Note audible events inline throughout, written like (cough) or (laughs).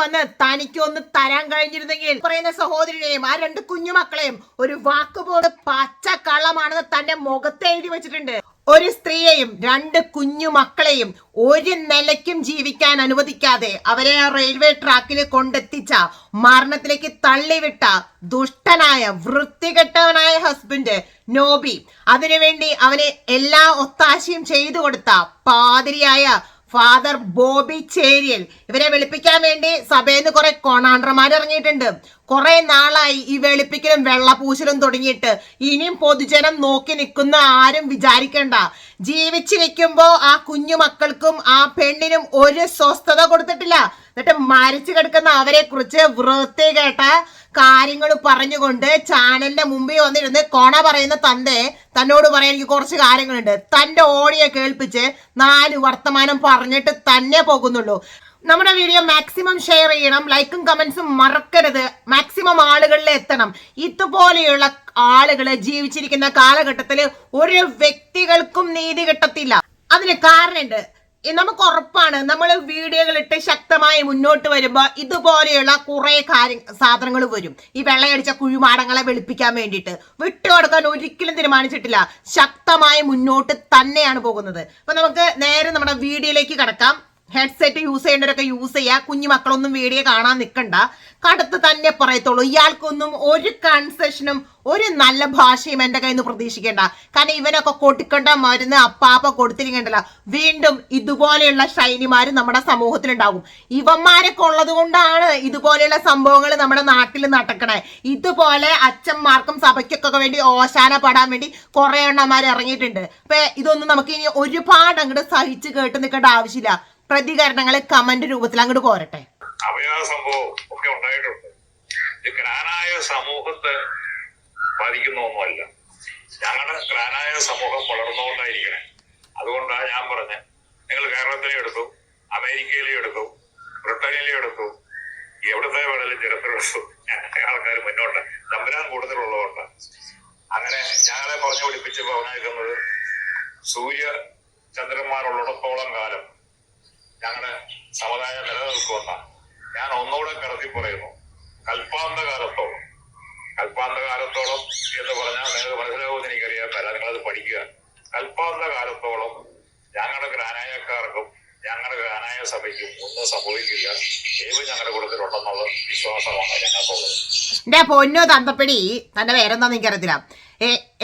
വന്ന് തനിക്ക് ഒന്ന് തരാൻ കഴിഞ്ഞിരുന്നെങ്കിൽ പറയുന്ന സഹോദരിയെയും ആ രണ്ട് കുഞ്ഞുമക്കളെയും ഒരു വാക്കുപോലെ പച്ച കള്ളമാണെന്ന് തന്റെ മുഖത്ത് എഴുതി വെച്ചിട്ടുണ്ട്. ഒരു സ്ത്രീയെയും രണ്ട് കുഞ്ഞു മക്കളെയും ഒരു നിലയ്ക്കും ജീവിക്കാൻ അനുവദിക്കാതെ അവരെ ആ റെയിൽവേ ട്രാക്കിൽ കൊണ്ടെത്തിച്ച മരണത്തിലേക്ക് തള്ളിവിട്ട ദുഷ്ടനായ വൃത്തികെട്ടവനായ ഹസ്ബൻഡ് നോബി. അതിനുവേണ്ടി അവനെ എല്ലാ ഒത്താശയും ചെയ്തു കൊടുത്ത പാതിരിയായ ഫാദർ ബോബി ചേരിയൽ ഇവരെ വെളുപ്പിക്കാൻ വേണ്ടി സഭയിൽ നിന്ന് കുറെ കൊണാണ്ടർമാർ ഇറങ്ങിയിട്ടുണ്ട്. കുറെ നാളായി ഈ വെളുപ്പിക്കലും വെള്ളപൂശലും തുടങ്ങിയിട്ട്. ഇനിയും പൊതുജനം നോക്കി നിൽക്കുന്ന ആരും വിചാരിക്കണ്ട. ജീവിച്ചിരിക്കുമ്പോൾ ആ കുഞ്ഞു മക്കൾക്കും ആ പെണ്ണിനും ഒരു സ്വസ്ഥത കൊടുത്തിട്ടില്ല. എന്നിട്ട് മരിച്ചു കിടക്കുന്ന അവരെ കുറിച്ച് വൃത്തി കേട്ട കാര്യങ്ങൾ പറഞ്ഞുകൊണ്ട് ചാനലിന്റെ മുമ്പിൽ വന്നിരുന്ന് കൊണ പറയുന്ന തന്റെ തന്നോട് പറയാൻ എനിക്ക് കുറച്ച് കാര്യങ്ങളുണ്ട്. തന്റെ ഓടിയെ കേൾപ്പിച്ച് നാല് വർത്തമാനം പറഞ്ഞിട്ട് തന്നെ പോകുന്നുള്ളൂ. നമ്മുടെ വീഡിയോ മാക്സിമം ഷെയർ ചെയ്യണം ലൈക്കും കമന്റ്സും മറക്കരുത്. മാക്സിമം ആളുകളിൽ എത്തണം. ഇതുപോലെയുള്ള ആളുകൾ ജീവിച്ചിരിക്കുന്ന കാലഘട്ടത്തിൽ ഒരു വ്യക്തികൾക്കും നീതി കിട്ടത്തില്ല. അതിന് കാരണമുണ്ട്. നമുക്ക് ഉറപ്പാണ്. നമ്മൾ വീഡിയോകൾ ഇട്ട് ശക്തമായി മുന്നോട്ട് വരുമ്പോൾ ഇതുപോലെയുള്ള കുറെ കാര്യ സാധനങ്ങൾ വരും. ഈ വെള്ളയടിച്ച കുഴിമാടങ്ങളെ വെളുപ്പിക്കാൻ വേണ്ടിയിട്ട്. വിട്ടുകൊടുക്കാൻ ഒരിക്കലും തീരുമാനിച്ചിട്ടില്ല. ശക്തമായി മുന്നോട്ട് തന്നെയാണ് പോകുന്നത്. അപ്പൊ നമുക്ക് നേരെ നമ്മുടെ വീഡിയോയിലേക്ക് കടക്കാം. ഹെഡ്സെറ്റ് യൂസ് ചെയ്യേണ്ടവരൊക്കെ യൂസ് ചെയ്യുക. കുഞ്ഞു മക്കളൊന്നും വീഡിയോ കാണാൻ നിൽക്കണ്ട കടുത്ത് തന്നെ പറയത്തുള്ളൂ. ഇയാൾക്കൊന്നും ഒരു കൺസെഷനും ഒരു നല്ല ഭാഷയും എന്റെ കയ്യിൽ നിന്ന് പ്രതീക്ഷിക്കേണ്ട. കാരണം ഇവനൊക്കെ കൊടുക്കേണ്ട മരുന്ന് അപ്പാപ്പ കൊടുത്തിരിക്കേണ്ടല്ല. വീണ്ടും ഇതുപോലെയുള്ള ശൈനിമാർ നമ്മുടെ സമൂഹത്തിലുണ്ടാകും ഇവന്മാരൊക്കെ ഉള്ളത് കൊണ്ടാണ് ഇതുപോലെയുള്ള സംഭവങ്ങൾ നമ്മുടെ നാട്ടിൽ നടക്കണേ. ഇതുപോലെ അച്ഛന്മാർക്കും സഭയ്ക്കൊക്കെ വേണ്ടി ഓശാന പാടാൻ വേണ്ടി കുറേ എണ്ണന്മാർ ഇറങ്ങിയിട്ടുണ്ട്. അപ്പൊ ഇതൊന്നും നമുക്ക് ഇനി ഒരുപാട് അങ്ങോട്ട് സഹിച്ച് കേട്ട് നിൽക്കേണ്ട ആവശ്യമില്ല. പ്രതികരണങ്ങൾ കമന്റ് രൂപത്തിൽ അങ്ങോട്ട് പോരട്ടെ സംഭവം ഒക്കെ ഉണ്ടായിട്ടുണ്ട് ഗ്രാനായ സമൂഹത്തെ ബാധിക്കുന്ന ഒന്നുമല്ല ഞങ്ങളുടെ ഗ്രാനായ സമൂഹം വളർന്നുകൊണ്ടായിരിക്കണേ. അതുകൊണ്ടാണ് ഞാൻ പറഞ്ഞ. നിങ്ങൾ കേരളത്തിലെ എടുത്തു അമേരിക്കയിലെ എടുത്തു ബ്രിട്ടനിലെ എടുത്തു എവിടുത്തെ വേണേലും ജനത്തിലെടുത്തു ആൾക്കാർ മുന്നോട്ട്. തമ്പുരാൻ കൂടുതലുള്ളതുകൊണ്ട്. അങ്ങനെ ഞങ്ങളെ പറഞ്ഞു പിടിപ്പിച്ച് പറഞ്ഞേക്കുന്നത് സൂര്യ ചന്ദ്രന്മാരുള്ളിടത്തോളം കാലം ഞങ്ങളുടെ സമുദായം നിലനിൽക്കുമെന്ന ഞാൻ ഒന്നുകൂടെ കടത്തി പറയുന്നു. കൽപ്പാന്തകാലത്തോളം കൽപ്പാന്തകാലത്തോളം കൽപ്പാന്ത കാലത്തോളം എന്ന് പറഞ്ഞാൽ നിങ്ങൾക്ക് മനസ്സിലാവുമെന്ന് എനിക്കറിയാൻ മേല നിങ്ങളത് പഠിക്കുക. കൽപ്പാന്തകാലത്തോളം ഞങ്ങളുടെ ഗ്രാനായക്കാർക്കും ഞങ്ങളുടെ ഗ്രാനായ സഭയ്ക്കും ഒന്നും സംഭവിക്കില്ല. ദൈവം ഞങ്ങളുടെ കൂട്ടത്തിലുണ്ടെന്നുള്ള വിശ്വാസമാണ് ഞങ്ങൾക്കുള്ളത്. എന്റെ പൊന്നോ തന്തപ്പടി തന്റെ പേരെന്താന്ന് എനിക്കറിയത്തില്ല.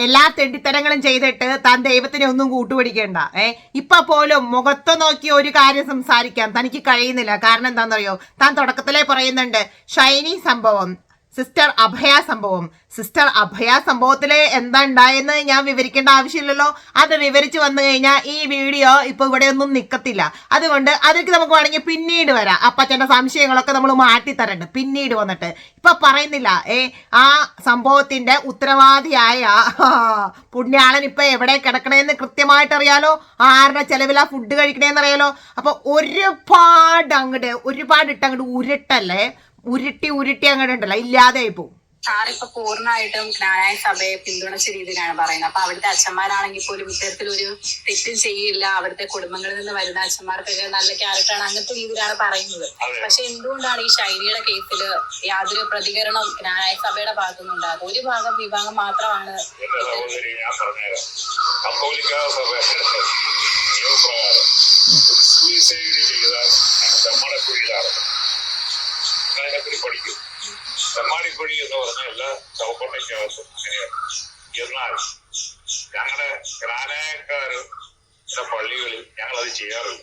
എല്ലാ തെണ്ടിത്തരങ്ങളും ചെയ്തിട്ട് താൻ ദൈവത്തിനെ ഒന്നും കൂട്ടുപിടിക്കേണ്ട. ഏ ഇപ്പൊ പോലും മുഖത്ത് നോക്കി ഒരു കാര്യം സംസാരിക്കാൻ തനിക്ക് കഴിയുന്നില്ല. കാരണം എന്താണെന്നറിയോ? താൻ തുടക്കത്തിലേ പറയുന്നുണ്ട് ഷൈനി സംഭവം സിസ്റ്റർ അഭയ സംഭവം. സിസ്റ്റർ അഭയ സംഭവത്തിൽ എന്താ ഉണ്ടായെന്ന് ഞാൻ വിവരിക്കേണ്ട ആവശ്യമില്ലല്ലോ. അത് വിവരിച്ചു വന്നു കഴിഞ്ഞാൽ ഈ വീഡിയോ ഇപ്പൊ ഇവിടെ ഒന്നും നിക്കത്തില്ല. അതുകൊണ്ട് അതിലേക്ക് നമുക്ക് വേണമെങ്കിൽ പിന്നീട് വരാം. അപ്പച്ചന്റെ സംശയങ്ങളൊക്കെ നമ്മൾ മാറ്റി തരണ്ട്. പിന്നീട് വന്നിട്ട്. ഇപ്പൊ പറയുന്നില്ല. ഏ ആ സംഭവത്തിന്റെ ഉത്തരവാദിയായ (laughs) പുണ്യാളൻ ഇപ്പൊ എവിടെ കിടക്കണേന്ന് കൃത്യമായിട്ട് അറിയാലോ ആരുടെ ചെലവിലാ ഫുഡ് കഴിക്കണേന്ന് അറിയാലോ? അപ്പൊ ഒരുപാട് അങ്ങോട്ട് ഒരുപാട് ഇട്ട് അങ്ങോട്ട് ഉരുട്ടല്ലേ? ഉരുട്ടി ഉരുട്ടി അങ്ങോട്ട് ഉണ്ടല്ലോ ഇല്ലാതെ പോകും സാറിപ്പോ പൂർണമായിട്ടും ജ്ഞാനായ സഭയെ പിന്തുണച്ച രീതിയിലാണ് പറയുന്നത്. അപ്പൊ അവിടുത്തെ അച്ഛന്മാരാണെങ്കിൽ പോലും ഇത്തരത്തിൽ ഒരു തെറ്റും ചെയ്യില്ല. അവിടുത്തെ കുടുംബങ്ങളിൽ നിന്ന് വരുന്ന അച്ഛന്മാർക്കൊക്കെ നല്ല ക്യാരക്ടറാണ് അങ്ങനത്തെ രീതിയിലാണ് പറയുന്നത്. പക്ഷെ എന്തുകൊണ്ടാണ് ഈ ശൈലിയുടെ കേസിൽ യാതൊരു പ്രതികരണം ജ്ഞാനായ സഭയുടെ ഭാഗത്തുനിന്ന് ഉണ്ടാകും ഒരു ഭാഗം വിഭാഗം മാത്രമാണ് ഞാൻ പറഞ്ഞുതരാം കത്തോലിക്ക സഭയുടെ നിയമപ്രകാരം ഒരു സൂയിസൈഡ് ചെയ്താൽ തെമ്മാടിക്കുഴിയിലാണ് അതിനെപ്പറ്റി പഠിക്കും. തെമ്മാടിക്കുഴി എന്ന് പറഞ്ഞ എല്ലാ ചവക്കൊണ്ടയ്ക്കകത്തും അങ്ങനെയാണ് എന്നാൽ ഞങ്ങളുടെ ഗ്രാനായക്കാര് പള്ളികളിൽ ഞങ്ങൾ അത് ചെയ്യാറില്ല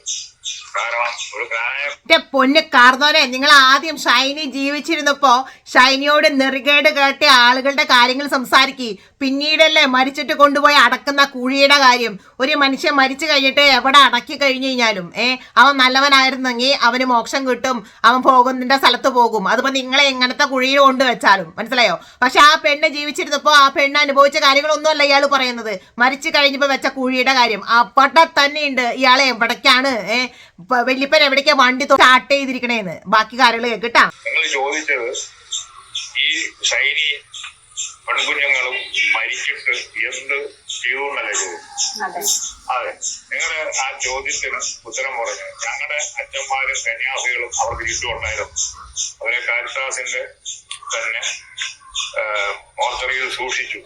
എന്റെ പൊന്ന് കാർന്നോനെ നിങ്ങൾ ആദ്യം ഷൈനി ജീവിച്ചിരുന്നപ്പോ ഷൈനിയോട് നെറുകേട് കേട്ട ആളുകളുടെ കാര്യങ്ങൾ സംസാരിക്കി. പിന്നീടല്ലേ മരിച്ചിട്ട് കൊണ്ടുപോയി അടക്കുന്ന കുഴിയുടെ കാര്യം. ഒരു മനുഷ്യൻ മരിച്ചു കഴിഞ്ഞിട്ട് എവിടെ അടക്കി കഴിഞ്ഞു കഴിഞ്ഞാലും ഏ? അവൻ നല്ലവനായിരുന്നെങ്കിൽ അവന് മോക്ഷം കിട്ടും. അവൻ പോകുന്നതിന്റെ സ്ഥലത്ത് പോകും. അതിപ്പോ നിങ്ങളെ എങ്ങനത്തെ കുഴിയിൽ കൊണ്ടുവച്ചാലും മനസ്സിലായോ? പക്ഷെ ആ പെണ്ണ് ജീവിച്ചിരുന്നപ്പോ ആ പെണ്ണ് അനുഭവിച്ച കാര്യങ്ങളൊന്നും അല്ല ഇയാൾ പറയുന്നത്. മരിച്ചു കഴിഞ്ഞപ്പോ വെച്ച കുഴിയുടെ കാര്യം. അപ്പട്ടെ തന്നെയുണ്ട്. ഇയാളെ എവിടേക്കാണ് ഏ? വല്യപ്പൻ എവിടേക്കാ വണ്ടി സ്റ്റാർട്ട് ചെയ്തിരിക്കണേന്ന്? ബാക്കി കാര്യങ്ങൾ കേട്ടാ നിങ്ങൾ ചോദിച്ചത് ഈ ഷൈനി പെൺകുഞ്ഞുങ്ങളും മരിച്ചിട്ട് എന്ത് ചെയ്തു എന്നല്ലേ അതെ. അതെ. നിങ്ങൾ ആ ചോദ്യത്തിന് ഉത്തരം പറഞ്ഞു ഞങ്ങളുടെ അച്ഛന്മാരും സന്യാസികളും അവർക്ക് ചുറ്റുമുണ്ടായിരുന്നു. അവരെ കാരിത്താസിന്റെ തന്നെ മോർച്ചറിയിൽ സൂക്ഷിച്ചു.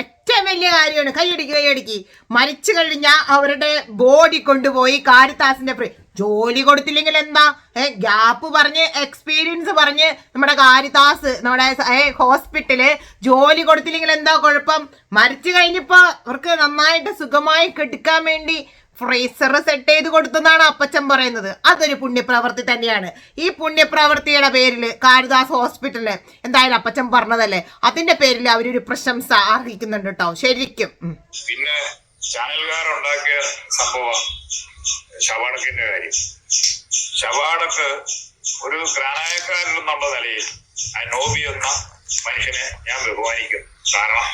ഏറ്റവും വലിയ കാര്യമാണ്. കൈയടിക്ക് കൈയടിക്ക് മരിച്ചു കഴിഞ്ഞാൽ അവരുടെ ബോഡി കൊണ്ടുപോയി കാരിത്താസിന്റെ ജോലി കൊടുത്തില്ലെങ്കിൽ എന്താ? ഏ ഗ്യാപ്പ് പറഞ്ഞ് എക്സ്പീരിയൻസ് പറഞ്ഞ് നമ്മുടെ കാരിതാസ് നമ്മുടെ ഹോസ്പിറ്റൽ ജോലി കൊടുത്തില്ലെങ്കിൽ എന്താ കുഴപ്പം? മരിച്ചു കഴിഞ്ഞപ്പോ അവർക്ക് നന്നായിട്ട് സുഖമായി കെടുക്കാൻ വേണ്ടി ഫ്രീസർ സെറ്റ് ചെയ്ത് കൊടുത്തെന്നാണ് അപ്പച്ചൻ പറയുന്നത്. അതൊരു പുണ്യപ്രവൃത്തി തന്നെയാണ്. ഈ പുണ്യപ്രവൃത്തിയുടെ പേരിൽ കാരിദാസ് ഹോസ്പിറ്റലിൽ എന്തായാലും അപ്പച്ചൻ പറഞ്ഞതല്ലേ? അതിന്റെ പേരിൽ അവരൊരു പ്രശംസ അർഹിക്കുന്നുണ്ട് കേട്ടോ ശരിക്കും. പിന്നെ ചാനലുകാരുണ്ടാക്കിയ സംഭവം ശവാടക്കിന്റെ കാര്യം. ശവാടക്ക് ഒരു ഗ്രാനായക്കാരൻ എന്നുള്ള നിലയിൽ ആ നോബി എന്ന മനുഷ്യനെ ഞാൻ ബഹുമാനിക്കും കാരണം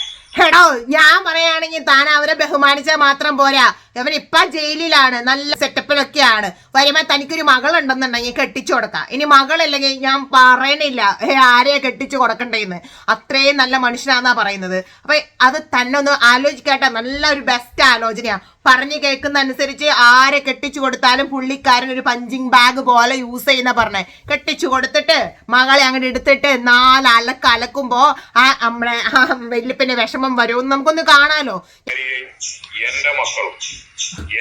എടോ ഞാൻ പറയുകയാണെങ്കിൽ താൻ അവരെ ബഹുമാനിച്ചാൽ മാത്രം പോരാ. അവൻ ഇപ്പൊ ജയിലിലാണ് നല്ല സെറ്റപ്പിലൊക്കെയാണ് വരുമ്പോ തനിക്കൊരു മകളുണ്ടെന്നുണ്ടെങ്കിൽ കെട്ടിച്ചു കൊടുക്കാം. ഇനി മകളില്ലെങ്കിൽ ഞാൻ പറയണില്ല ആരെയാ കെട്ടിച്ചു കൊടുക്കണ്ടേന്ന്? അത്രയും നല്ല മനുഷ്യനാന്നാ പറയുന്നത്. അപ്പൊ അത് തന്നെ ഒന്ന് ആലോചിക്കാട്ടെ. നല്ല ഒരു ബെസ്റ്റ് ആലോചനയാണ് പറഞ്ഞു കേൾക്കുന്ന അനുസരിച്ച് ആരെ കെട്ടിച്ചു കൊടുത്താലും പുള്ളിക്കാരൻ ഒരു പഞ്ചിങ് ബാഗ് പോലെ യൂസ് ചെയ്യുന്ന പറഞ്ഞേ. കെട്ടിച്ചു കൊടുത്തിട്ട് മകളെ അങ്ങോട്ട് എടുത്തിട്ട് നാല് അലക്ക് അലക്കുമ്പോ ആ നമ്മളെ വല്യപ്പന്റെ വിഷമം വരുമെന്ന് നമുക്കൊന്ന് കാണാലോ. എന്റെ മക്കളും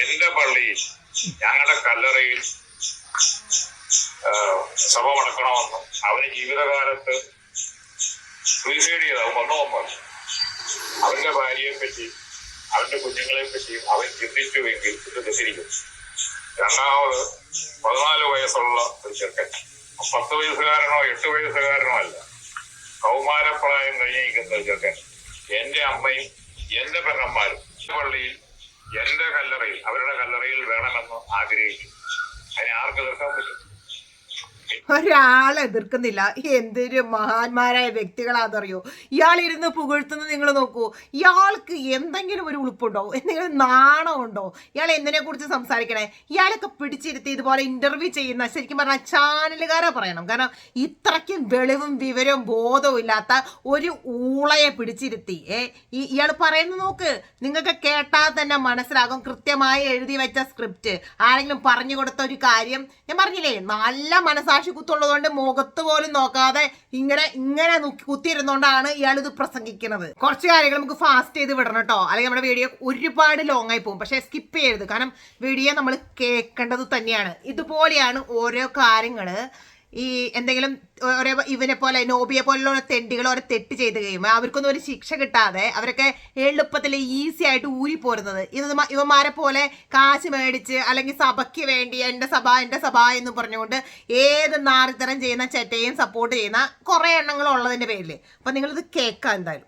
എന്റെ പള്ളിയിൽ ഞങ്ങളുടെ കല്ലറയിൽ സഭ മടക്കണമെന്നും. അവന് ജീവിതകാലത്ത് സൂയിസൈഡ് ചെയ്ത് അവൻ വന്നതൊന്നുമല്ല അവന്റെ ഭാര്യയെ പറ്റി അവന്റെ കുഞ്ഞുങ്ങളെ പറ്റിയും അവൻ ചിന്തിച്ചുവെങ്കിൽ ഇത് തെറ്റിരിക്കും രണ്ടാമത് പതിനാല് വയസ്സുള്ള ഒരു ചെറുക്കൻ. പത്ത് വയസ്സുകാരനോ എട്ട് വയസ്സുകാരനോ അല്ല. കൗമാരപ്രായം കഴിഞ്ഞിരിക്കുന്ന ഒരു ചെറുക്കൻ. എന്റെ അമ്മയും എന്റെ പെങ്ങന്മാരും ഈ പള്ളിയിൽ എന്റെ കല്ലറയിൽ അവരുടെ കല്ലറയിൽ വേണമെന്ന് ആഗ്രഹിച്ചു അതിനെ ആർക്ക് എതിർക്കാൻ പറ്റും? ഒരാളെ എതിർക്കുന്നില്ല എന്തൊരു മഹാന്മാരായ വ്യക്തികളാണെന്നറിയോ? ഇയാൾ ഇരുന്ന് പുകഴ്ത്തുന്നത് നിങ്ങൾ നോക്കൂ. ഇയാൾക്ക് എന്തെങ്കിലും ഒരു ഉളുപ്പുണ്ടോ? എന്തെങ്കിലും നാണമുണ്ടോ ഇയാൾ എന്തിനെ കുറിച്ച് സംസാരിക്കണേ? ഇയാളൊക്കെ പിടിച്ചിരുത്തി ഇതുപോലെ ഇന്റർവ്യൂ ചെയ്യുന്ന ശരിക്കും പറഞ്ഞാൽ ചാനലുകാരെ പറയണം. കാരണം ഇത്രയ്ക്കും വെളിവും വിവരവും ബോധവും ഇല്ലാത്ത ഒരു ഊളയെ പിടിച്ചിരുത്തി. ഏ ഇയാൾ പറയുന്നത് നോക്ക്. നിങ്ങൾക്ക് കേട്ടാൽ തന്നെ മനസ്സിലാകും. കൃത്യമായി എഴുതി വെച്ച സ്ക്രിപ്റ്റ് ആരെങ്കിലും പറഞ്ഞു കൊടുത്ത ഒരു കാര്യം. ഞാൻ പറഞ്ഞില്ലേ? നല്ല മനസാക്ഷി കുത്തുള്ളതുകൊണ്ട് മുഖത്ത് പോലും നോക്കാതെ ഇങ്ങനെ ഇങ്ങനെ കുത്തിയിരുന്നോണ്ടാണ് ഇയാൾ ഇത് പ്രസംഗിക്കുന്നത്. കുറച്ച് കാര്യങ്ങൾ നമുക്ക് ഫാസ്റ്റ് ചെയ്ത് വിടണം കേട്ടോ. അല്ലെങ്കിൽ നമ്മുടെ വീഡിയോ ഒരുപാട് ലോങ് ആയി പോകും. പക്ഷേ സ്കിപ്പ് ചെയ്യരുത്. കാരണം വീഡിയോ നമ്മൾ കേൾക്കേണ്ടത് തന്നെയാണ്. ഇതുപോലെയാണ് ഓരോ കാര്യങ്ങൾ ഈ എന്തെങ്കിലും ഓരോ ഇവനെ പോലെ നോബിയെ പോലുള്ള തെണ്ടികൾ ഓരോ തെറ്റ് ചെയ്ത് കഴിയുമ്പോൾ അവർക്കൊന്നും ഒരു ശിക്ഷ കിട്ടാതെ അവരൊക്കെ എളുപ്പത്തിൽ ഈസി ആയിട്ട് ഊരി പോരുന്നത്. ഇത് ഇവന്മാരെ പോലെ കാശ് മേടിച്ച് അല്ലെങ്കിൽ സഭയ്ക്ക് വേണ്ടി എന്റെ സഭ എന്റെ സഭ എന്ന് പറഞ്ഞുകൊണ്ട് ഏത് നാറിത്തരം ചെയ്യുന്ന ചെറ്റയും സപ്പോർട്ട് ചെയ്യുന്ന കുറേ എണ്ണങ്ങൾ ഉള്ളതിന്റെ പേരിൽ അപ്പം നിങ്ങളിത് കേൾക്കാം എന്തായാലും.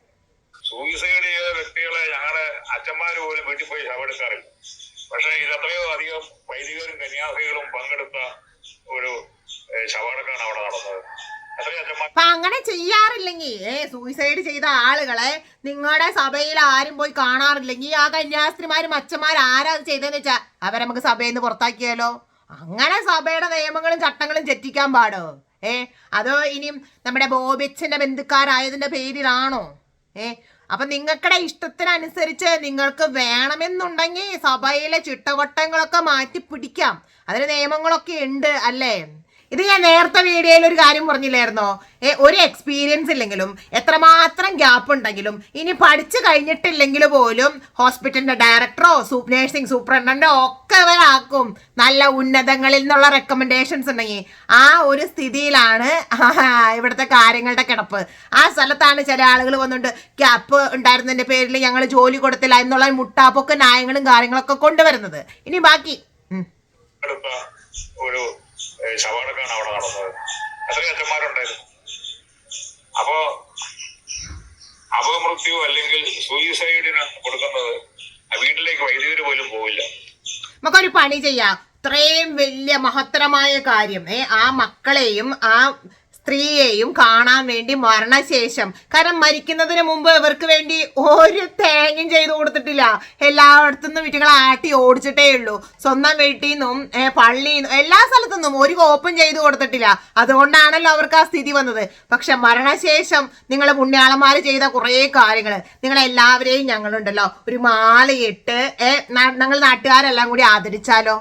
സൂയിസൈഡ് ചെയ്ത വ്യക്തികളെ ഞങ്ങളുടെ അച്ഛന്മാർ പോലും വീട്ടിൽ പോയി ശവെടുക്കാറില്ല പക്ഷേ ഇത് അത്രയോ അധികം വൈദികരും കന്യാസികളും പങ്കെടുത്ത ഒരു ശവടക്കാണ് അവിടെ നടന്നത്. അപ്പൊ അങ്ങനെ ചെയ്യാറില്ലെങ്കിൽ സൂയിസൈഡ് ചെയ്ത ആളുകളെ നിങ്ങളുടെ സഭയിൽ ആരും പോയി കാണാറില്ലെങ്കിൽ ആ കന്യാസ്ത്രീമാരും അച്ഛന്മാരും ആരാ ചെയ്തതെന്ന് വെച്ചാ അവരെ നമുക്ക് സഭയിൽ നിന്ന് പുറത്താക്കിയാലോ? അങ്ങനെ സഭയുടെ നിയമങ്ങളും ചട്ടങ്ങളും തെറ്റിക്കാൻ പാടോ? ഏ അതോ ഇനിയും നമ്മുടെ ബോബിച്ചന്റെ ബന്ധുക്കാരായതിന്റെ പേരിലാണോ? ഏ അപ്പൊ നിങ്ങൾക്കടെ ഇഷ്ടത്തിനനുസരിച്ച് നിങ്ങൾക്ക് വേണമെന്നുണ്ടെങ്കിൽ സഭയിലെ ചിട്ടവട്ടങ്ങളൊക്കെ മാറ്റി പിടിക്കാം. അതിന് നിയമങ്ങളൊക്കെ ഉണ്ട് അല്ലേ? ഇത് ഞാൻ നേരത്തെ വീഡിയോയിൽ ഒരു കാര്യം പറഞ്ഞില്ലായിരുന്നോ? ഏ ഒരു എക്സ്പീരിയൻസ് ഇല്ലെങ്കിലും എത്രമാത്രം ഗ്യാപ്പ് ഉണ്ടെങ്കിലും ഇനി പഠിച്ചു കഴിഞ്ഞിട്ടില്ലെങ്കിൽ പോലും ഹോസ്പിറ്റലിന്റെ ഡയറക്ടറോ സൂപ്പ് നേഴ്സിംഗ് സൂപ്രണ്ടോ ഒക്കെ അവരാക്കും നല്ല ഉന്നതങ്ങളിൽ നിന്നുള്ള റെക്കമെൻഡേഷൻസ് ഉണ്ടെങ്കിൽ ആ ഒരു സ്ഥിതിയിലാണ് ഇവിടുത്തെ കാര്യങ്ങളുടെ കിടപ്പ്. ആ സ്ഥലത്താണ് ചില ആളുകൾ വന്നുകൊണ്ട് ഗ്യാപ്പ് ഉണ്ടായിരുന്നതിന്റെ പേരിൽ ഞങ്ങൾ ജോലി കൊടുത്തില്ല എന്നുള്ള മുട്ടാപ്പൊക്കെ ന്യായങ്ങളും കാര്യങ്ങളൊക്കെ കൊണ്ടുവരുന്നത്. ഇനി ബാക്കി. ഒരു ഏഹ്, ശവടക്കാണ് അവിടെ നടന്നത്. അത്രയും അച്ഛന്മാരുണ്ടായിരുന്നു അപ്പോ അപമൃത്യു അല്ലെങ്കിൽ സൂയിസൈഡിന് കൊടുക്കുന്നത് വീട്ടിലേക്ക് വൈദികര് പോലും പോവില്ല. നമുക്കൊരു പണി ചെയ്യാം. ഇത്രയും വലിയ മഹത്തരമായ കാര്യം ഏ ആ മക്കളെയും ആ സ്ത്രീയെയും കാണാൻ വേണ്ടി മരണശേഷം. കാരണം മരിക്കുന്നതിന് മുമ്പ് ഇവർക്ക് വേണ്ടി ഒരു തേങ്ങയും ചെയ്തു കൊടുത്തിട്ടില്ല. എല്ലായിടത്തു നിന്നും വീട്ടുകളെ ആട്ടി ഓടിച്ചിട്ടേ ഉള്ളൂ. സ്വന്തം വീട്ടിൽ നിന്നും പള്ളിയിൽ നിന്നും എല്ലാ സ്ഥലത്തു നിന്നും ഒരു കോപ്പും ചെയ്തു കൊടുത്തിട്ടില്ല. അതുകൊണ്ടാണല്ലോ അവർക്ക് ആ സ്ഥിതി വന്നത്. പക്ഷെ മരണശേഷം നിങ്ങൾ പുണ്യാളന്മാർ ചെയ്ത കുറേ കാര്യങ്ങൾ നിങ്ങളെല്ലാവരെയും ഞങ്ങളുണ്ടല്ലോ. ഒരു മാലയിട്ട് ഞങ്ങൾ നാട്ടുകാരെല്ലാം കൂടി ആദരിച്ചാലോ?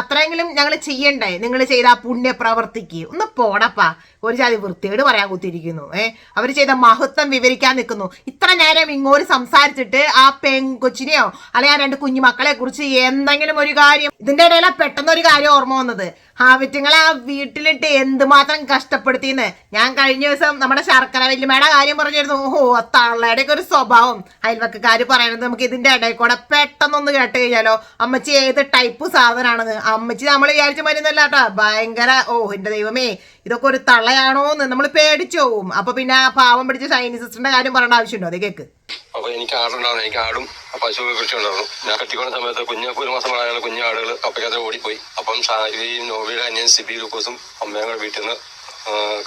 അത്രയെങ്കിലും ഞങ്ങൾ ചെയ്യണ്ടേ? നിങ്ങൾ ചെയ്ത ആ പുണ്യപ്രവർത്തിക്ക്. ഒന്ന് പോടപ്പാ. ഒരു ജാതി വൃത്തികേട് പറയാൻ കുത്തിയിരിക്കുന്നു ഏ? അവർ ചെയ്ത മഹത്വം വിവരിക്കാൻ നിൽക്കുന്നു. ഇത്ര നേരം ഇങ്ങോട്ട് സംസാരിച്ചിട്ട് ആ പെൺകൊച്ചിനെയോ അല്ലെങ്കിൽ ആ രണ്ട് കുഞ്ഞുമക്കളെ കുറിച്ച് എന്തെങ്കിലും ഒരു കാര്യം ഇതിന്റെ ഇടയിലാണ് പെട്ടെന്ന് ഒരു കാര്യം ഓർമ്മ വന്നത്. ഹാവിറ്റുങ്ങളെ ആ വീട്ടിലിട്ട് എന്തുമാത്രം കഷ്ടപ്പെടുത്തിന്ന് ഞാൻ കഴിഞ്ഞ ദിവസം നമ്മുടെ ശർക്കര വല്യമ്മയുടെ കാര്യം പറഞ്ഞിരുന്നു. ഓഹോ ആ തള്ളയുടെ ഒക്കെ ഒരു സ്വഭാവം. അയൽവക്കക്കാര് പറയുന്നത് നമുക്ക് ഇതിന്റെ ഇടയിൽ കൂടെ പെട്ടെന്നൊന്ന് കേട്ട് കഴിഞ്ഞാലോ? അമ്മച്ചി ഏത് ടൈപ്പ് സാധനമാണെന്ന് അമ്മച്ചി നമ്മൾ വിചാരിച്ച മരുന്നല്ല കേട്ടോ. ഭയങ്കര ഓ എന്റെ ദൈവമേ ഇതൊക്കെ ഒരു തള്ളയാണോ എന്ന് നമ്മൾ പേടിച്ചു പോവും. അപ്പൊ പിന്നെ ആ പാവം പിടിച്ച ചൈനീസ് സിസ്റ്ററിന്റെ കാര്യം പറയേണ്ട ആവശ്യമുണ്ടോ? അത് കേക്ക്. അപ്പൊ എനിക്ക് ആടുണ്ടാവണം എനിക്ക് ആടും പശുവൊക്കെ കൃഷി ഉണ്ടായിരുന്നു ഞാൻ കെട്ടിക്കുന്ന സമയത്ത് കുഞ്ഞ് ഒരു മാസം പ്രായമുള്ള കുഞ്ഞു ആടുകൾ കപ്പയ്ക്കകത്ത് ഓടിപ്പോയി. അപ്പം ഷാരിയും ഈ നോബിയുടെ അനിയൻ സിബി ലൂക്കോസും അമ്മയും കൂടെ വീട്ടിൽ നിന്ന്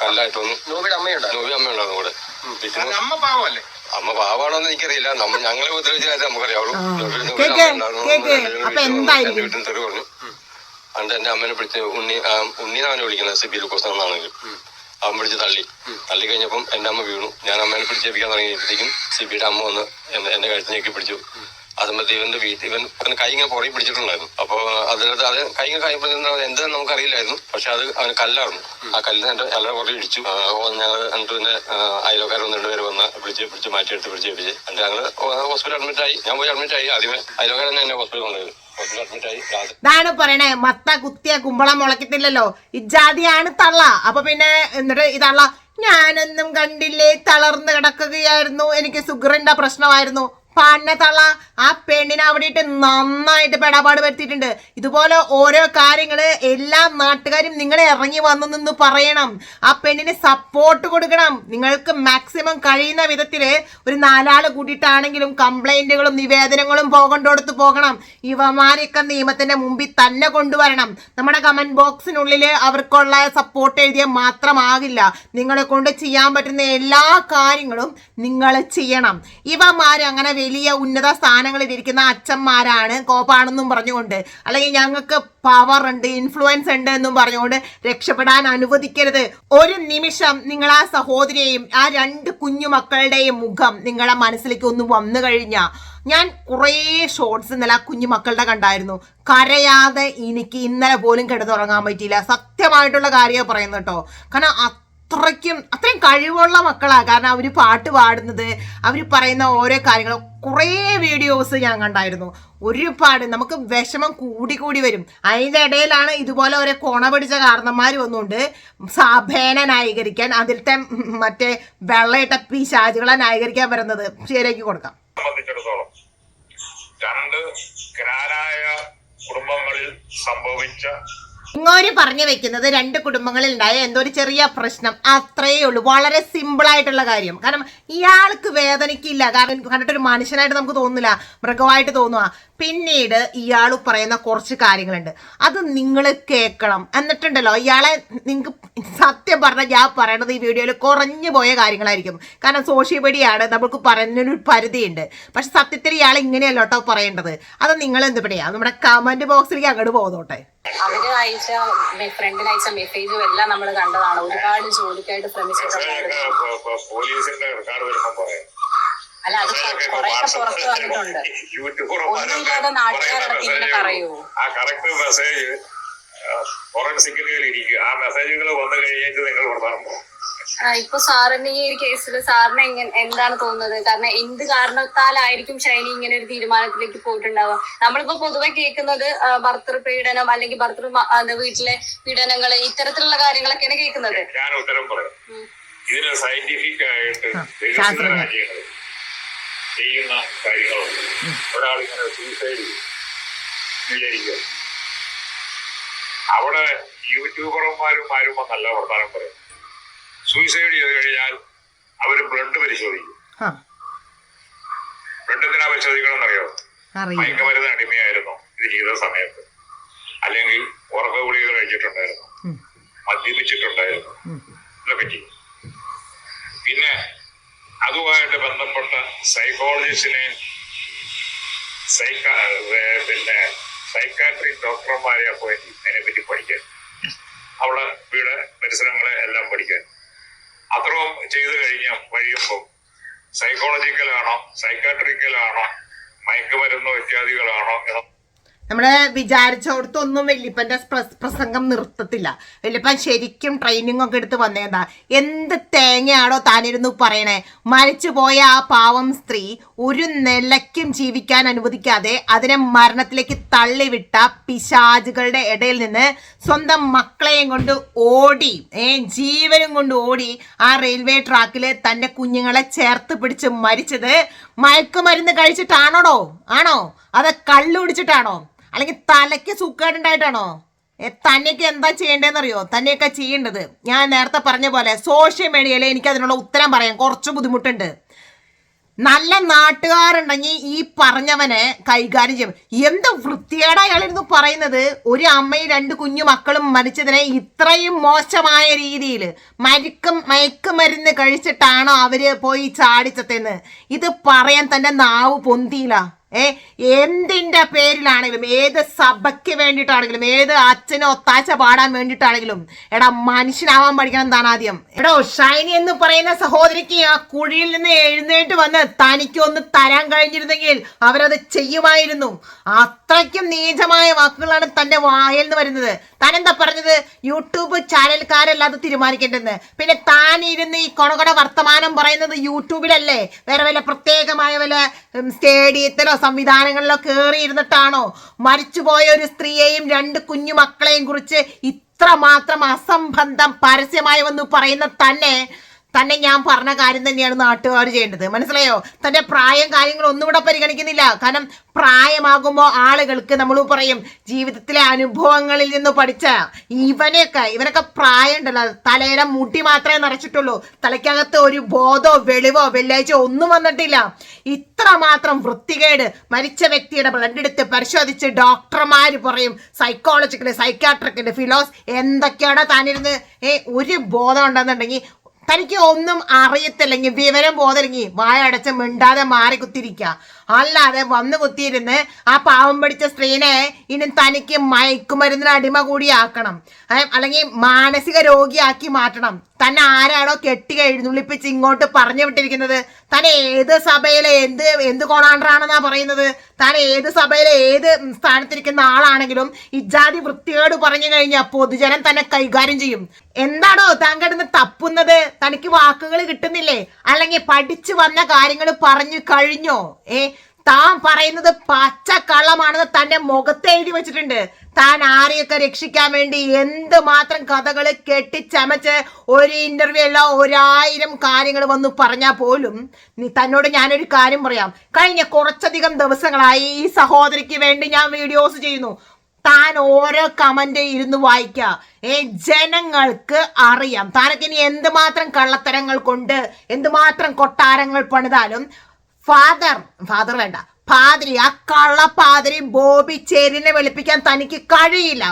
കല്ലായിട്ട് വന്നു നോബിയുടെ അമ്മയുണ്ടോ നോബി അമ്മയുണ്ടായിരുന്നു കൂടെ വീട്ടിൽ നിന്ന് അമ്മ പാവല്ലേ അമ്മ പാവാണോന്ന് എനിക്കറിയില്ല. നമ്മ ഞങ്ങളെ ഉപദ്രവിച്ചാലേ നമുക്കറിയാവുള്ളൂ. വീട്ടിൽ തെറി പറഞ്ഞു. എന്നിട്ട് എന്റെ അമ്മേനെ പിടിച്ച് ഉണ്ണി ആ, ഉണ്ണീനെ അവനെ വിളിക്കുന്നത് സിബി ലൂക്കോസ് എന്നാണെങ്കിൽ അവൻ പിടിച്ച് തള്ളി. തള്ളി കഴിഞ്ഞപ്പം എന്റെ അമ്മ വീണു. ഞാൻ അമ്മേനെ പിടിച്ച് പിടിച്ചേപ്പിക്കാൻ തുടങ്ങിയപ്പോഴത്തേക്കും സിബിയുടെ അമ്മ വന്ന് എന്നെ എന്നെ കഴുത്ത് ഞെക്കി പിടിച്ചു അതുമ്പത്തി ഇവന്റെ വീട്ടിൽ ഇവൻ അവന് കൈ ഇങ്ങനെ പുറകെ പിടിച്ചിട്ടുണ്ടായിരുന്നു. അപ്പൊ അതിനകത്ത് അത് കൈ ഇങ്ങനെ കൈ നമുക്ക് നമുക്കറിയില്ലായിരുന്നു. പക്ഷെ അത് അവന് കല്ലായിരുന്നു. ആ കല്ലിന് എന്റെ എല്ലാവരും പുറകെ ഇടിച്ചു. ഞങ്ങൾ എന്നിട്ട് പിന്നെ അയലോക്കാർ ഒന്ന് രണ്ടുപേര് വന്ന് പിടിച്ച് പിടിച്ച് മാറ്റിയെടുത്ത് പിടിച്ച് പിടിച്ച് എന്നിട്ട് ഞങ്ങൾ ഹോസ്പിറ്റൽ അഡ്മിറ്റ് ആയി. ഞാൻ പോയി അഡ്മിറ്റ് ആയി. ആദ്യമേ അയലോക്കാരൻ എന്നെ ഹോസ്പിറ്റൽ രാത്രി ഇതാണ് പറയണേ മത്ത കുത്തിയ കുമ്പളം മുളക്കത്തില്ലല്ലോ ഇജാതിയാണ് തള്ള. അപ്പൊ പിന്നെ എന്നിട്ട് ഈ തള്ള ഞാനൊന്നും കണ്ടില്ലേ തളർന്ന് കിടക്കുകയായിരുന്നു. എനിക്ക് സുഗറിന്റെ പ്രശ്നമായിരുന്നു. പന്ന തള്ള ആ പെണ്ണിനെ അവിടെ ഇട്ട് നന്നായിട്ട് പെടാപാട് വരുത്തിയിട്ടുണ്ട് ഇതുപോലെ ഓരോ കാര്യങ്ങൾ എല്ലാ നാട്ടുകാരും നിങ്ങളെ ഇറങ്ങി വന്നു നിന്ന് പറയണം. ആ പെണ്ണിന് സപ്പോർട്ട് കൊടുക്കണം. നിങ്ങൾക്ക് മാക്സിമം കഴിയുന്ന വിധത്തിൽ ഒരു നാലാൾ കൂട്ടിയിട്ടാണെങ്കിലും കംപ്ലൈന്റുകളും നിവേദനങ്ങളും പോകണ്ടടുത്ത് പോകണം. ഇവമാരെയൊക്കെ നിയമത്തിന്റെ മുമ്പിൽ തന്നെ കൊണ്ടുവരണം. നമ്മുടെ കമന്റ് ബോക്സിനുള്ളിൽ അവർക്കുള്ള സപ്പോർട്ട് എഴുതിയാൽ മാത്രമാകില്ല. നിങ്ങളെ കൊണ്ട് ചെയ്യാൻ പറ്റുന്ന എല്ലാ കാര്യങ്ങളും നിങ്ങൾ ചെയ്യണം. ഇവമാര് അങ്ങനെ വലിയ ഉന്നത സ്ഥാനങ്ങളിൽ ഇരിക്കുന്ന അച്ഛന്മാരാണ്. കോപ്പാണെന്നും പറഞ്ഞുകൊണ്ട്. അല്ലെങ്കിൽ ഞങ്ങൾക്ക് പവർ ഉണ്ട് ഇൻഫ്ലുവൻസ് ഉണ്ട് എന്നും പറഞ്ഞുകൊണ്ട് രക്ഷപ്പെടാൻ അനുവദിക്കരുത്. ഒരു നിമിഷം നിങ്ങൾ ആ സഹോദരിയെയും ആ രണ്ട് കുഞ്ഞുമക്കളുടെയും മുഖം നിങ്ങളെ മനസ്സിലേക്ക് ഒന്ന് വന്നു കഴിഞ്ഞാൽ ഞാൻ കുറേ ഷോർട്സ് ഇന്നലെ ആ കുഞ്ഞു മക്കളുടെ കണ്ടായിരുന്നു. കരയാതെ എനിക്ക് ഇന്നലെ പോലും കിടന്നുറങ്ങാൻ പറ്റിയില്ല. സത്യമായിട്ടുള്ള കാര്യമാണ് പറയുന്നത് കേട്ടോ. കാരണം അത്രയ്ക്കും അത്രയും കഴിവുള്ള മക്കളാണ്. കാരണം അവർ പാട്ട് പാടുന്നത് അവർ പറയുന്ന ഓരോ കാര്യങ്ങളും കുറേ വീഡിയോസ് ഞാൻ കണ്ടായിരുന്നു. ഒരുപാട് നമുക്ക് വിഷമം കൂടി കൂടി വരും. അതിന്റെ ഇടയിലാണ് ഇതുപോലെ ഓരോ കൊണ പിടിച്ച കാരണന്മാർ വന്നുകൊണ്ട് സഭേനെ ന്യായീകരിക്കാൻ അതിലത്തെ മറ്റേ വെള്ളയിട്ട പിശാചുകളെ ന്യായീകരിക്കാൻ വരുന്നത്. ശരിയാക്കി കൊടുക്കാം. സംബന്ധിച്ചിടത്തോളം രണ്ട് കുടുംബങ്ങളിൽ സംഭവിച്ച ഇങ്ങോര് പറഞ്ഞു വെക്കുന്നത് രണ്ട് കുടുംബങ്ങളിൽ ഉണ്ടായ എന്തോ ഒരു ചെറിയ പ്രശ്നം. അത്രയേ ഉള്ളൂ. വളരെ സിമ്പിൾ ആയിട്ടുള്ള കാര്യം. കാരണം ഇയാൾക്ക് വേദനയ്ക്കില്ല. കാരണം കണ്ടിട്ടൊരു മനുഷ്യനായിട്ട് നമുക്ക് തോന്നുന്നില്ല മൃഗമായിട്ട് തോന്നുക പിന്നീട് ഇയാൾ പറയുന്ന കുറച്ച് കാര്യങ്ങളുണ്ട്. അത് നിങ്ങൾ കേൾക്കണം. എന്നിട്ടുണ്ടല്ലോ ഇയാളെ നിങ്ങൾക്ക് സത്യം പറഞ്ഞാൽ ഞാൻ പറയണത് ഈ വീഡിയോയിൽ കുറഞ്ഞു പോയ കാര്യങ്ങളായിരിക്കും. കാരണം സോഷ്യൽ മീഡിയയാണ് നമുക്ക് പറയുന്നൊരു പരിധിയുണ്ട്. പക്ഷെ സത്യത്തിൽ ഇയാൾ ഇങ്ങനെയല്ല കേട്ടോ പറയേണ്ടത്. അത് നിങ്ങൾ എന്ത് പണിയാ? നമ്മുടെ കമന്റ് ബോക്സിലേക്ക് അങ്ങോട്ട് പോകുന്നോട്ടെ അവർ അയച്ച ഫ്രണ്ടിന് അയച്ച മെസ്സേജും എല്ലാം നമ്മൾ കണ്ടതാണ്. ഒരുപാട് ജോലിക്കായിട്ട് ശ്രമിച്ചിട്ടുണ്ടായിരുന്നു അല്ല അത് കുറെയൊക്കെ പുറത്ത് വന്നിട്ടുണ്ട്. ഒന്നുമില്ലാതെ നാട്ടുകാരടക്കം ഇങ്ങനെ പറയൂ. ആ കറക്റ്റ് മെസ്സേജ് ആ മെസ്സേജുകൾ വന്നു കഴിഞ്ഞിട്ട് നിങ്ങൾ പോകും ഇപ്പൊ സാറിന് ഈ ഒരു കേസിൽ സാറിന് എങ്ങനെ എന്താണ് തോന്നുന്നത്? കാരണം എന്ത് കാരണത്താലായിരിക്കും ഷൈനി ഇങ്ങനെ ഒരു തീരുമാനത്തിലേക്ക് പോയിട്ടുണ്ടാവുക? നമ്മളിപ്പോ പൊതുവെ കേൾക്കുന്നത് ഭർത്തൃ പീഡനം അല്ലെങ്കിൽ ഭർത്തൃ വീട്ടിലെ പീഡനങ്ങൾ ഇത്തരത്തിലുള്ള കാര്യങ്ങളൊക്കെയാണ് കേൾക്കുന്നത്. ഞാൻ ഉത്തരം പറയാം. ഇതിന് സയന്റിഫിക് ആയിട്ട് ചെയ്യുന്ന കാര്യങ്ങളുണ്ട് ഒരാളിങ്ങനെ സൂസൈഡ് വിചാരിക്കുക അവിടെ യൂട്യൂബർമാരും ആരും വന്നല്ല വർത്താനം പറയും സൂയിസൈഡ് ചെയ്ത് കഴിഞ്ഞാൽ അവർ ബ്ലഡ് പരിശോധിക്കും. ബ്ലഡ് എന്തിനാ പരിശോധിക്കണം എന്നറിയോ മയക്കുമരുന്ന് അടിമയായിരുന്നു ഇത് ചെയ്ത സമയത്ത്. അല്ലെങ്കിൽ ഉറക്ക ഗുളികൾ കഴിച്ചിട്ടുണ്ടായിരുന്നു. മദ്യപിച്ചിട്ടുണ്ടായിരുന്നു. ഇതൊക്കെ ചെയ്യും. ഇതുമായിട്ട് ബന്ധപ്പെട്ട സൈക്കോളജിസ്റ്റിനെ സൈക്ക പിന്നെ സൈക്കാട്രി ഡോക്ടർമാരെ അപ്പോയിന്റ് അതിനെ അതിനെപ്പറ്റി പഠിക്കാൻ. അവിടെ വീട് പരിസരങ്ങളെ എല്ലാം പഠിക്കാൻ. അത്രയും ചെയ്തു കഴിഞ്ഞ കഴിയുമ്പോൾ സൈക്കോളജിക്കലാണോ സൈക്കാട്രിക്കലാണോ മയക്കുമരുന്നോ ഇത്യാദികളാണോ എന്ന് നമ്മൾ വിചാരിച്ചോടത്തൊന്നും വല്യപ്പന്റെ പ്ര- പ്രസംഗം നിർത്തത്തില്ല. വല്യപ്പൻ ശരിക്കും ട്രെയിനിങ് ഒക്കെ എടുത്ത് വന്നേതാ. എന്ത് തേങ്ങയാണോ താനിരുന്നു പറയണേ. മരിച്ചു പോയ ആ പാവം സ്ത്രീ ഒരു നിലയ്ക്കും ജീവിക്കാൻ അനുവദിക്കാതെ അതിനെ മരണത്തിലേക്ക് തള്ളിവിട്ട പിശാചുകളുടെ ഇടയിൽ നിന്ന് സ്വന്തം മക്കളെയും കൊണ്ട് ഓടി ഏ ജീവനും കൊണ്ട് ഓടി ആ റെയിൽവേ ട്രാക്കിൽ തന്റെ കുഞ്ഞുങ്ങളെ ചേർത്ത് പിടിച്ച് മരിച്ചത് മയക്കുമരുന്ന് കഴിച്ചിട്ടാണോടോ? ആണോ? അത് കള്ളു കുടിച്ചിട്ടാണോ? അല്ലെങ്കിൽ തലയ്ക്ക് സുഖമായിട്ടുണ്ടായിട്ടാണോ തന്നെയൊക്കെ എന്താ ചെയ്യേണ്ടതെന്നറിയോ? തന്നെയൊക്കെ ചെയ്യേണ്ടത്. ഞാൻ നേരത്തെ പറഞ്ഞ പോലെ സോഷ്യൽ മീഡിയയിൽ എനിക്ക് അതിനുള്ള ഉത്തരം പറയാം കുറച്ച് ബുദ്ധിമുട്ടുണ്ട്. നല്ല നാട്ടുകാരുണ്ടെങ്കിൽ ഈ പറഞ്ഞവനെ കൈകാര്യം ചെയ്യും. എന്ത് വൃത്തിയേട അയാളിരുന്ന് പറയുന്നത്? ഒരു അമ്മയും രണ്ട് കുഞ്ഞു മക്കളും മരിച്ചതിനെ ഇത്രയും മോശമായ രീതിയിൽ മരിക്കും മയക്കുമരുന്ന് കഴിച്ചിട്ടാണോ അവർ പോയി ചാടിച്ചതെന്ന് ഇത് പറയാൻ തന്റെ നാവ് പൊന്തിയില്ല. ഏ എന്തിന്റെ പേരിലാണെങ്കിലും ഏത് സഭയ്ക്ക് വേണ്ടിയിട്ടാണെങ്കിലും ഏത് അച്ഛനെ ഒത്താശ പാടാൻ വേണ്ടിയിട്ടാണെങ്കിലും എടാ മനുഷ്യനാവാൻ പഠിക്കണം എന്താണ് ആദ്യം? എടോ ഷൈനി എന്ന് പറയുന്ന സഹോദരിക്ക് ആ കുഴിയിൽ നിന്ന് എഴുന്നേറ്റ് വന്ന് തനിക്ക് ഒന്ന് തരാൻ കഴിഞ്ഞിരുന്നെങ്കിൽ അവരത് ചെയ്യുമായിരുന്നു. അത്രയ്ക്കും നീചമായ വാക്കുകളാണ് തന്റെ വായിൽ നിന്ന് വരുന്നത്. താനെന്താ പറഞ്ഞത്? യൂട്യൂബ് ചാനൽക്കാരല്ല അത് തീരുമാനിക്കേണ്ടെന്ന് പിന്നെ താൻ ഇരുന്ന് ഈ കൊണകൊട വർത്തമാനം പറയുന്നത് യൂട്യൂബിലല്ലേ? വേറെ വല്ല പ്രത്യേകമായ വല്ല സ്റ്റേഡിയത്തിലോ സംവിധാനങ്ങളിലോ കയറിയിരുന്നിട്ടാണോ മരിച്ചുപോയ ഒരു സ്ത്രീയെയും രണ്ട് കുഞ്ഞു മക്കളെയും കുറിച്ച് ഇത്ര മാത്രം അസംബന്ധം പരസ്യമായി വന്നു പറയുന്ന തന്നെ തന്നെ ഞാൻ പറഞ്ഞ കാര്യം തന്നെയാണ് നാട്ടുകാർ ചെയ്യേണ്ടത്. മനസ്സിലായോ? തന്റെ പ്രായം കാര്യങ്ങൾ ഒന്നും ഇവിടെ പരിഗണിക്കുന്നില്ല. കാരണം പ്രായമാകുമ്പോൾ ആളുകൾക്ക് നമ്മൾ പറയും ജീവിതത്തിലെ അനുഭവങ്ങളിൽ നിന്ന് പഠിച്ച ഇവനെയൊക്കെ ഇവനൊക്കെ പ്രായം ഉണ്ടല്ലോ തലയുടെ മുടി മാത്രമേ നിറച്ചിട്ടുള്ളൂ. തലയ്ക്കകത്ത് ഒരു ബോധോ വെളിവോ വെള്ളിയാഴ്ച ഒന്നും വന്നിട്ടില്ല. ഇത്ര മാത്രം വൃത്തികേട് മരിച്ച വ്യക്തിയുടെ ബ്ലഡ് എടുത്ത് പരിശോധിച്ച് ഡോക്ടർമാർ പറയും സൈക്കോളജിക്കൽ സൈക്കാട്രിക്കൽ ഫിലോസ് എന്തൊക്കെയാണ് താനിരുന്ന് ഏ ഒരു ബോധം ഉണ്ടെന്നുണ്ടെങ്കിൽ തനിക്ക് ഒന്നും അറിയത്തില്ലെങ്കിൽ വിവരം ബോധമില്ലെങ്കിൽ വായ അടച്ച് മിണ്ടാതെ മാറി കുത്തിരിക്കുക അല്ലാതെ വന്ന് കുത്തിയിരുന്ന് ആ പാവം പിടിച്ച സ്ത്രീനെ ഇനി തനിക്ക് മയക്കുമരുന്നിന് അടിമ കൂടിയാക്കണം. അല്ലെങ്കിൽ മാനസിക രോഗിയാക്കി മാറ്റണം. തന്നെ ആരാണോ കെട്ടി എഴുന്നള്ളിപ്പിച്ച് ഇങ്ങോട്ട് പറഞ്ഞു വിട്ടിരിക്കുന്നത്? തന്നെ ഏത് സഭയിലെ എന്ത് എന്ത് കൊണാണ്ടറാണെന്നാ പറയുന്നത്? താൻ ഏത് സഭയിലെ ഏത് സ്ഥാനത്തിരിക്കുന്ന ആളാണെങ്കിലും ഇജാതി വൃത്തികേട് പറഞ്ഞു കഴിഞ്ഞാൽ പൊതുജനം തന്നെ കൈകാര്യം ചെയ്യും. എന്താണോ താൻ കിടന്ന് തപ്പുന്നത്? തനിക്ക് വാക്കുകൾ കിട്ടുന്നില്ലേ? അല്ലെങ്കിൽ പഠിച്ചു വന്ന കാര്യങ്ങൾ പറഞ്ഞു കഴിഞ്ഞോ? ഏ താൻ പറയുന്നത് പച്ച കള്ളമാണെന്ന് തന്റെ മുഖത്ത് എഴുതി വെച്ചിട്ടുണ്ട്. താൻ ആരെയൊക്കെ രക്ഷിക്കാൻ വേണ്ടി എന്ത് മാത്രം കഥകൾ കെട്ടിച്ചമച്ച് ഒരു ഇന്റർവ്യൂ അല്ല ഒരായിരം കാര്യങ്ങൾ വന്നു പറഞ്ഞാൽ പോലും നീ തന്നോട് ഞാനൊരു കാര്യം പറയാം. കഴിഞ്ഞ കുറച്ചധികം ദിവസങ്ങളായി ഈ സഹോദരിക്ക് വേണ്ടി ഞാൻ വീഡിയോസ് ചെയ്യുന്നു. താൻ ഓരോ കമന്റ് ഇരുന്ന് വായിക്കുക ഏ ജനങ്ങൾക്ക് അറിയാം. താനൊക്കെ ഇനി എന്തുമാത്രം കള്ളത്തരങ്ങൾ കൊണ്ട് എന്തുമാത്രം കൊട്ടാരങ്ങൾ പണിതാലും ഫാദർ ഫാദർ വേണ്ട. പാതിരി ആ കള്ള പാതിരി ബോബി ചേരിനെ വെളുപ്പിക്കാൻ തനിക്ക് കഴിയില്ല.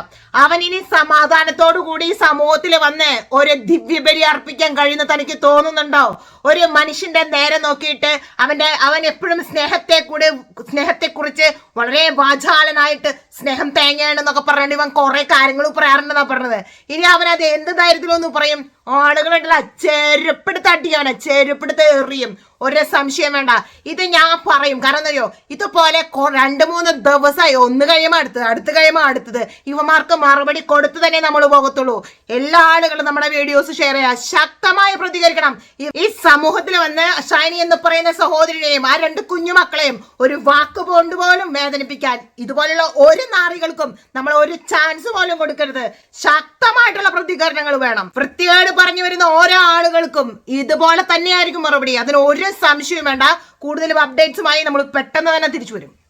അവൻ ഇനി സമാധാനത്തോടു കൂടി ഈ സമൂഹത്തിൽ വന്ന് ഒരു ദിവ്യബലി അർപ്പിക്കാൻ കഴിയുന്ന തനിക്ക് തോന്നുന്നുണ്ടോ? ഒരു മനുഷ്യന്റെ നേരെ നോക്കിയിട്ട് അവന്റെ അവൻ എപ്പോഴും സ്നേഹത്തെ കൂടെ സ്നേഹത്തെ കുറിച്ച് വളരെ വാചാലനായിട്ട് സ്നേഹം തേങ്ങയാണെന്നൊക്കെ പറഞ്ഞിട്ട് ഇവൻ കുറെ കാര്യങ്ങൾ പറയാറുണ്ടെന്നാ പറഞ്ഞത്. ഇനി അവൻ അത് എന്ത് ധൈര്യത്തിലൊന്നും പറയും? ആളുകളുണ്ടല്ല ചെരുപ്പെടുത്ത് അടിക്കാണ് ചെരുപ്പെടുത്ത് എറിയും. ഒരു സംശയം വേണ്ട. ഇത് ഞാൻ പറയും. കാരണം അറിയോ? ഇതുപോലെ രണ്ട് മൂന്ന് ദിവസമായി ഒന്ന് കഴിയുമ്പോൾ അടുത്തത് അടുത്ത് കഴിയുമ്പോൾ അടുത്തത്. ഇവമാർക്ക് മറുപടി കൊടുത്തു തന്നെ നമ്മൾ പോകത്തുള്ളൂ. എല്ലാ ആളുകളും നമ്മുടെ വീഡിയോസ് ഷെയർ ചെയ്യുക ശക്തമായി പ്രതികരിക്കണം. ഈ- സമൂഹത്തിൽ വന്ന് ഷൈനി എന്ന് പറയുന്ന സഹോദരിയെയും ആ രണ്ട് കുഞ്ഞുമക്കളെയും ഒരു വാക്ക് കൊണ്ട് പോലും വേദനിപ്പിക്കാൻ ഇതുപോലുള്ള ഒരു നാറികൾക്കും നമ്മൾ ഒരു ചാൻസ് പോലും കൊടുക്കരുത്. ശക്തമായിട്ടുള്ള പ്രതികരണങ്ങൾ വേണം. വൃത്തികേട് പറഞ്ഞു വരുന്ന ഓരോ ആളുകൾക്കും ഇതുപോലെ തന്നെയായിരിക്കും മറുപടി. അതിന് സംശയവും വേണ്ട. കൂടുതലും അപ്ഡേറ്റ്സുമായി നമ്മൾ പെട്ടെന്ന് തന്നെ തിരിച്ചു വരും.